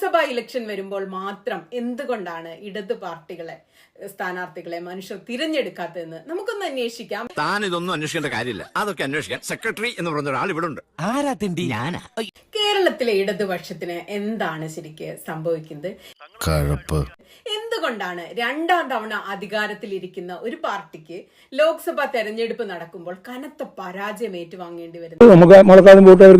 Lok Sabha election വരുമ്പോൾ മാത്രം എന്തുകൊണ്ടാണ് ഇടത് പാർട്ടികളെ സ്ഥാനാർത്ഥികളെ മനുഷ്യർ തിരഞ്ഞെടുക്കാത്തതെന്ന് നമുക്കൊന്ന് അന്വേഷിക്കാം. താൻ ഇതൊന്നും അന്വേഷിക്കേണ്ട കാര്യമില്ല. അതൊക്കെ അന്വേഷിക്കാൻ സെക്രട്ടറി എന്ന് പറഞ്ഞ ഒരാൾ ഇവിടെ ഉണ്ട്. ആരാ തിണ്ടി? ഞാനാ. കേരളത്തിലെ ഇടതുപക്ഷത്തിന് എന്താണ് ശരിക്ക് സംഭവിക്കുന്നത്? കഴപ്പ്. എന്തുകൊണ്ടാണ് രണ്ടാം തവണ അധികാരത്തിലിരിക്കുന്ന ഒരു പാർട്ടിക്ക് ലോക്സഭാ തെരഞ്ഞെടുപ്പ് നടക്കുമ്പോൾ കനത്ത പരാജയം ഏറ്റുവാങ്ങേണ്ടി വരുന്നത്? നമുക്ക് മുളക്കാതും വോട്ട് അവർ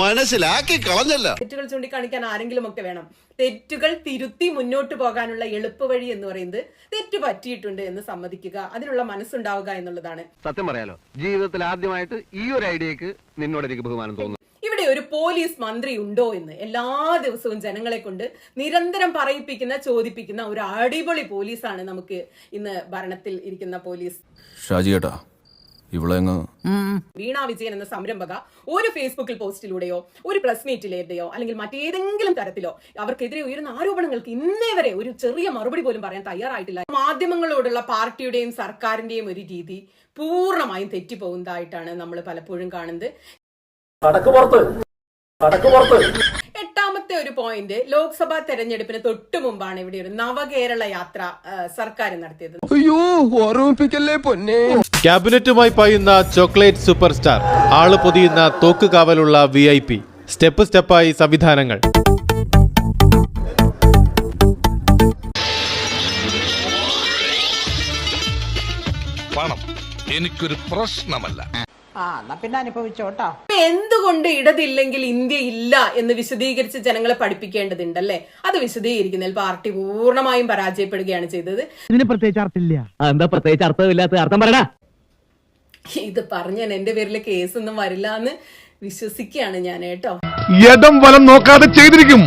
മനസ്സിലാക്കി കളഞ്ഞല്ല. തെറ്റുകൾ ചൂണ്ടിക്കാണിക്കാൻ ആരെങ്കിലും ഒക്കെ വേണം. തെറ്റുകൾ തിരുത്തി മുന്നോട്ട് പോകാനുള്ള എളുപ്പവഴി എന്ന് പറയുന്നത് തെറ്റ് പറ്റിയിട്ടുണ്ട് എന്ന് സമ്മതിക്കുക അതിനുള്ള മനസ്സുണ്ടാവുക എന്നുള്ളതാണ്. സത്യം പറയാലോ ജീവിതത്തിൽ ആദ്യമായിട്ട് ഈ ഒരു ഐഡിയക്ക് നിന്നോട് എനിക്ക് ബഹുമാനം തോന്നുന്നു. ഇവിടെ ഒരു പോലീസ് മന്ത്രി ഉണ്ടോ എന്ന് എല്ലാ ദിവസവും ജനങ്ങളെ കൊണ്ട് നിരന്തരം പറയിപ്പിക്കുന്ന ചോദിപ്പിക്കുന്ന ഒരു അടിപൊളി പോലീസാണ് നമുക്ക് ഇന്ന് ഭരണത്തിൽ ഇരിക്കുന്ന പോലീസ്. ഷാജി അങ്ങ് വീണ വിജയൻ എന്ന സംരംഭക ഒരു ഫേസ്ബുക്കിൽ പോസ്റ്റിലൂടെയോ ഒരു പ്രസ് മീറ്റിലേതെയോ അല്ലെങ്കിൽ മറ്റേതെങ്കിലും തരത്തിലോ അവർക്കെതിരെ ഉയരുന്ന ആരോപണങ്ങൾക്ക് ഇന്നേ വരെ ഒരു ചെറിയ മറുപടി പോലും പറയാൻ തയ്യാറായിട്ടില്ല. മാധ്യമങ്ങളോടുള്ള പാർട്ടിയുടെയും സർക്കാരിന്റെയും ഒരു രീതി പൂർണമായും തെറ്റിപ്പോകുന്നതായിട്ടാണ് നമ്മൾ പലപ്പോഴും കാണുന്നത്. എട്ടാമത്തെ ഒരു പോയിന്റ് ലോക്സഭാ തെരഞ്ഞെടുപ്പിന് തൊട്ടു മുമ്പാണ് ഇവിടെ ഒരു നവകേരള യാത്ര സർക്കാർ നടത്തിയത്. അയ്യോ ഓർമ്മിപ്പിക്കല്ലേ പൊന്നെ. ക്യാബിനറ്റുമായി പായുന്ന ചോക്ലേറ്റ് സൂപ്പർ സ്റ്റാർ ആൾ പൊതിയുന്ന തോക്ക് കാവലുള്ള വി ഐ പി സ്റ്റെപ്പ് സ്റ്റെപ്പായി സംവിധാനങ്ങൾ. പണം എനിക്കൊരു പ്രശ്നമല്ല. ആ എന്നാ പിന്നെ അനുഭവിച്ചോട്ടോ. അപ്പൊ എന്തുകൊണ്ട് ഇടതില്ലെങ്കിൽ ഇന്ത്യ ഇല്ല എന്ന് വിശദീകരിച്ച് ജനങ്ങളെ പഠിപ്പിക്കേണ്ടതുണ്ടല്ലേ? അത് വിശദീകരിക്കുന്നതിൽ പാർട്ടി പൂർണമായും പരാജയപ്പെടുകയാണ് ചെയ്തത്. ഇതിന് പ്രത്യേകിച്ച് അർത്ഥമില്ല. എന്താ പ്രത്യേകിച്ച് അർത്ഥമില്ലാത്ത അർത്ഥം പറയടാ. ഇത് പറഞ്ഞാൽ എന്റെ പേരിൽ കേസൊന്നും വരില്ല എന്ന് വിശ്വസിക്കുകയാണ് ഞാൻ കേട്ടോ. വലം നോക്കാതെ ചെയ്തിരിക്കും.